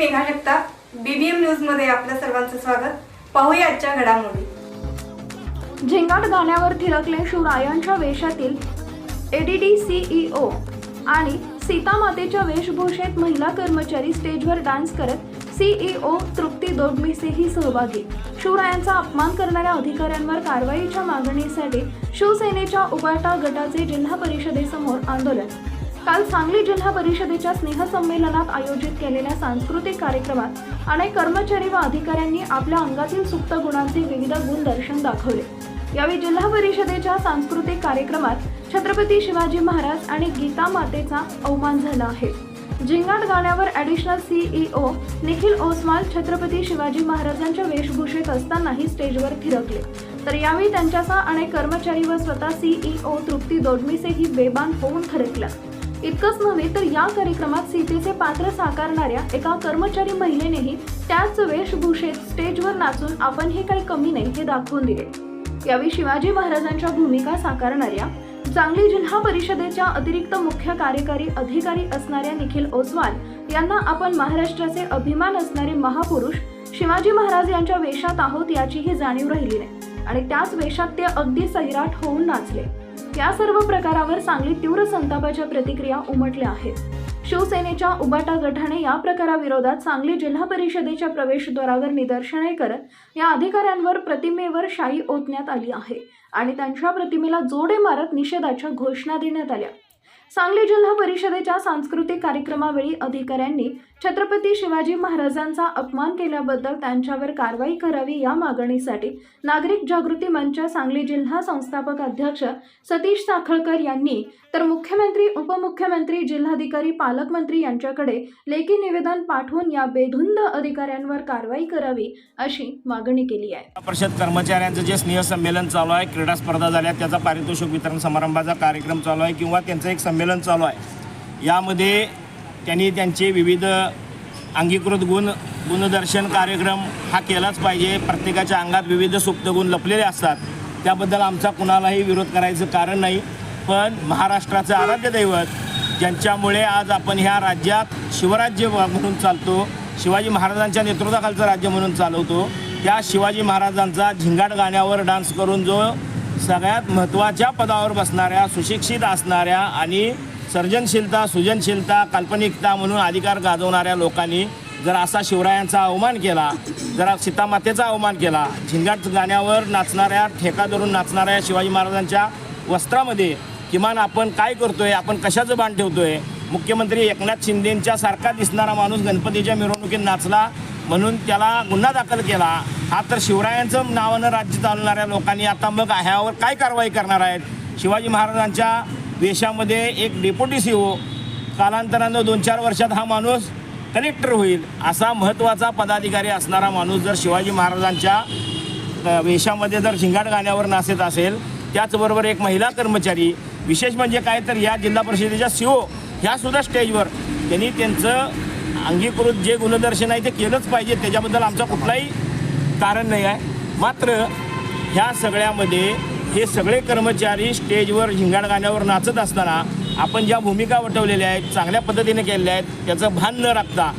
Megha Jagtap BBM न्यूजमध्ये आपल्या सर्वांचं स्वागत. पाहूया आजच्या घडामोडी. झिंगाट गाण्यावर थिरकले शिवरायांच्या वेशातील एडीडी सीईओ आणि सीतामातेच्या वेशभूषेत महिला कर्मचारी स्टेजवर डान्स करत सीईओ तृप्ती दोडमिसेही सहभागी. शिवरायांचा अपमान करणाऱ्या अधिकाऱ्यांवर कारवाईच्या मागणीसाठी शिवसेनेच्या उबाटा गटाचे जिल्हा परिषदेसमोर आंदोलन. काल सांगली जिल्हा परिषदेच्या स्नेहसंमेलनात आयोजित केलेल्या सांस्कृतिक कार्यक्रमात अनेक कर्मचारी व अधिकाऱ्यांनी आपल्या अंगातील सुप्त गुणांचे विविध गुण दर्शन दाखवले. यावेळी जिल्हा परिषदेच्या सांस्कृतिक कार्यक्रमात छत्रपती शिवाजी महाराज आणि गीता मातेचा अवमान झाला आहे. जिंगाट गाण्यावर ॲडिशनल सीईओ निखिल ओसवाल छत्रपती शिवाजी महाराजांच्या वेशभूषेत असतानाही स्टेजवर थिरकले. तर यावेळी त्यांच्यासह अनेक कर्मचारी व स्वतः सीईओ तृप्ती दोडमिसेही बेबान होऊन थरकल्या इतकंच नव्हे तर या कार्यक्रमात सीतेचे पात्र साकारणाऱ्या एका कर्मचारी महिलेनेही त्याच वेशभूषेत स्टेजवर नाचून आपण हे काही कमी नाही हे दाखवून दिले. यावेळी शिवाजी महाराजांच्या भूमिका साकारणाऱ्या सांगली जिल्हा परिषदेच्या अतिरिक्त मुख्य कार्यकारी अधिकारी असणाऱ्या निखिल ओसवाल यांना आपण महाराष्ट्राचे अभिमान असणारे महापुरुष शिवाजी महाराज यांच्या वेशात आहोत याचीही जाणीव राहिली नाही. आणि त्याच वेशात ते अगदी सैराट होऊन नाचले. या सर्व प्रकारावर सांगली तीव्र संतापाच्या प्रतिक्रिया उमटल्या आहेत. शिवसेनेच्या उबाटा गटाने या प्रकाराविरोधात सांगली जिल्हा परिषदेच्या प्रवेशद्वारावर निदर्शने करत या अधिकाऱ्यांवर प्रतिमेवर शाई ओतण्यात आली आहे आणि त्यांच्या प्रतिमेला जोडे मारत निषेधाच्या घोषणा देण्यात आल्या. सांगली जिल्हा परिषदेच्या सांस्कृतिक कार्यक्रमावेळी अधिकाऱ्यांनी छत्रपती शिवाजी महाराजांचा अपमान केल्याबद्दल त्यांच्यावर कारवाई करावी या मागणीसाठी नागरिक जागृती मंच सांगली जिल्हा संस्थापक अध्यक्ष सतीश साखळकर यांनी तर मुख्यमंत्री उपमुख्यमंत्री जिल्हाधिकारी पालकमंत्री यांच्याकडे लेखी निवेदन पाठवून या बेधुंद अधिकाऱ्यांवर कारवाई करावी अशी मागणी केली आहे. परिषद कर्मचाऱ्यांचं जे स्नेहसंमेलन चालू आहे क्रीडा स्पर्धा झाल्या त्याचा पारितोषिक वितरण समारंभाचा कार्यक्रम चालू आहे किंवा त्यांचं एक संमेलन चालू आहे यामध्ये त्यांनी त्यांचे विविध अंगीकृत गुण गुणदर्शन कार्यक्रम हा केलाच पाहिजे. प्रत्येकाच्या अंगात विविध सुप्त गुण लपलेले असतात. त्याबद्दल आमचा कुणालाही विरोध करायचं कारण नाही. पण महाराष्ट्राचं आराध्य दैवत ज्यांच्यामुळे आज आपण ह्या राज्यात शिवराज्य म्हणून चालतो शिवाजी महाराजांच्या नेतृत्वाखालचं राज्य म्हणून चालवतो त्या शिवाजी महाराजांचा झिंगाट गाण्यावर डान्स करून जो सगळ्यात महत्त्वाच्या पदावर बसणाऱ्या सुशिक्षित असणाऱ्या आणि सर्जनशीलता सृजनशीलता काल्पनिकता म्हणून अधिकार गाजवणाऱ्या लोकांनी जर असा शिवरायांचा अवमान केला जरा सीतामातेचा अवमान केला झिंगाट गाण्यावर नाचणाऱ्या ठेका धरून नाचणाऱ्या शिवाजी महाराजांच्या वस्त्रामध्ये किमान आपण काय करतोय आपण कशाचं बाण ठेवतोय? मुख्यमंत्री एकनाथ शिंदेंच्या सारखा दिसणारा माणूस गणपतीच्या मिरवणुकीत नाचला म्हणून त्याला गुन्हा दाखल केला. हा तर शिवरायांचं नावानं राज्य चालणाऱ्या लोकांनी आता मग ह्यावर काय कारवाई करणार आहेत? शिवाजी महाराजांच्या देशामध्ये एक डेप्युटी सी ओ कालांतरानं दोन चार वर्षात हा माणूस कलेक्टर होईल असा महत्त्वाचा पदाधिकारी असणारा माणूस जर शिवाजी महाराजांच्या वेशामध्ये जर झिंगाट गाण्यावर नाचत असेल त्याचबरोबर एक महिला कर्मचारी विशेष म्हणजे काय तर या जिल्हा परिषदेच्या सी ओ ह्यासुद्धा स्टेजवर त्यांनी त्यांचं अंगीकृत जे गुणदर्शन आहे ते केलंच पाहिजे त्याच्याबद्दल आमचा कुठलाही कारण नाही आहे. मात्र ह्या सगळ्यामध्ये हे सगळे कर्मचारी स्टेजवर झिंगाण गाण्यावर नाचत असताना आपण ज्या भूमिका वटवलेल्या आहेत चांगल्या पद्धतीने केलेल्या आहेत त्याचं भान न राखता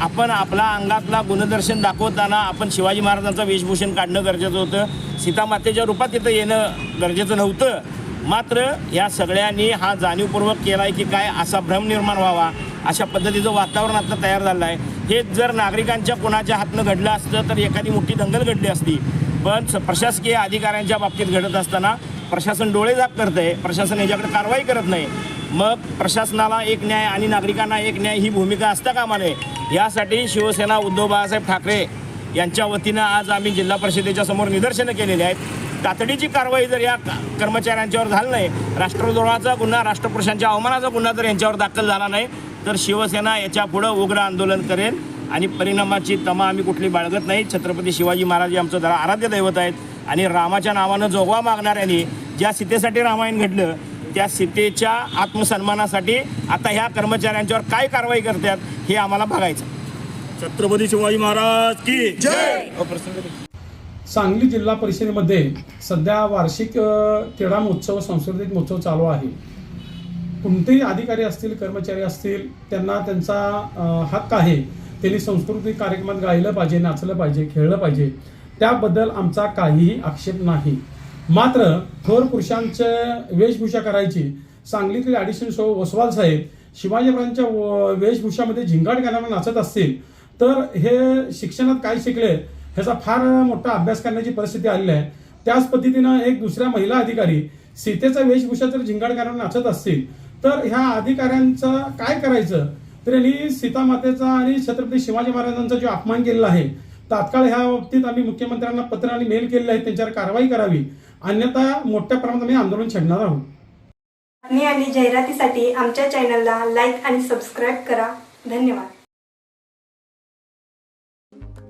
आपण आपला अंगातला गुणदर्शन दाखवताना आपण शिवाजी महाराजांचं वेशभूषण काढणं गरजेचं होतं. सीतामातेच्या रूपात तिथं येणं गरजेचं नव्हतं. मात्र या सगळ्यांनी हा जाणीवपूर्वक केला आहे की काय असा भ्रम निर्माण व्हावा अशा पद्धतीचं वातावरण आता तयार झालं आहे हे जर नागरिकांच्या कोणाच्या हातनं घडलं असतं तर एखादी मोठी दंगल घडली असती पण स- प्रशासकीय अधिकाऱ्यांच्या बाबतीत घडत असताना प्रशासन डोळे जाग करतंय. प्रशासन याच्याकडे कारवाई करत नाही. मग प्रशासनाला एक न्याय आणि नागरिकांना एक न्याय ही भूमिका असता कामा नये यासाठी शिवसेना उद्धव बाळासाहेब ठाकरे यांच्या वतीनं आज आम्ही जिल्हा परिषदेच्या समोर निदर्शनं केलेली आहेत. तातडीची कारवाई जर या कर्मचाऱ्यांच्यावर झाली नाही राष्ट्रद्रोहाचा गुन्हा राष्ट्रपुरुषांच्या अवमानाचा गुन्हा जर यांच्यावर दाखल झाला नाही तर शिवसेना याच्या पुढं उग्र आंदोलन करेल. आणि परिणामाची तमा आम्ही कुठली बाळगत नाही. छत्रपती शिवाजी महाराज आमचं जरा आराध्य दैवत आहेत. आणि रामाच्या नावानं जोगवा मागणाऱ्यांनी ज्या सीतेसाठी रामायण घडलं त्या सीतेच्या आत्मसन्मानासाठी आता ह्या कर्मचाऱ्यांच्यावर काय कारवाई करतात हे आम्हाला बघायचं. छत्रपती शिवाजी महाराज की सांगली जिल्हा परिषदेमध्ये सध्या वार्षिक क्रीडा महोत्सव सांस्कृतिक महोत्सव चालू आहे. कोणतेही अधिकारी असतील कर्मचारी असतील त्यांना त्यांचा हक्क आहे. त्यांनी सांस्कृतिक कार्यक्रमात गायलं पाहिजे नाचलं पाहिजे खेळलं पाहिजे त्याबद्दल आमचा काहीही आक्षेप नाही. मात्र थोर पुरुषांच्या वेशभूषा करायची सांगलीतील ॲडिशनल शो वसवाल साहेब शिवाजी महाराजांच्या वेशभूषामध्ये झिंगाट गाण्यामध्ये नाचत असतील तर हे शिक्षणात काय शिकले ह्याचा फार मोठा अभ्यास करण्याची परिस्थिती आलेली आहे. त्याच पद्धतीनं एक दुसऱ्या महिला अधिकारी सीतेचा वेशभूषा जर झिंगाट गाण्यावर नाचत असतील तर ह्या अधिकाऱ्यांचं काय करायचं? तर यांनी सीतामातेचा आणि छत्रपती शिवाजी महाराजांचा जो अपमान केलेला आहे तात्काळ ह्या बाबतीत आम्ही मुख्यमंत्र्यांना पत्र आणि मेल केलेले आहे त्यांच्यावर कारवाई करावी. अन्यथा मोठ्या प्रमाणात आम्ही आंदोलन छेडणार आहोत. बातमी आणि जाहिरातीसाठी आमच्या चॅनलला लाईक आणि सबस्क्राईब करा. धन्यवाद.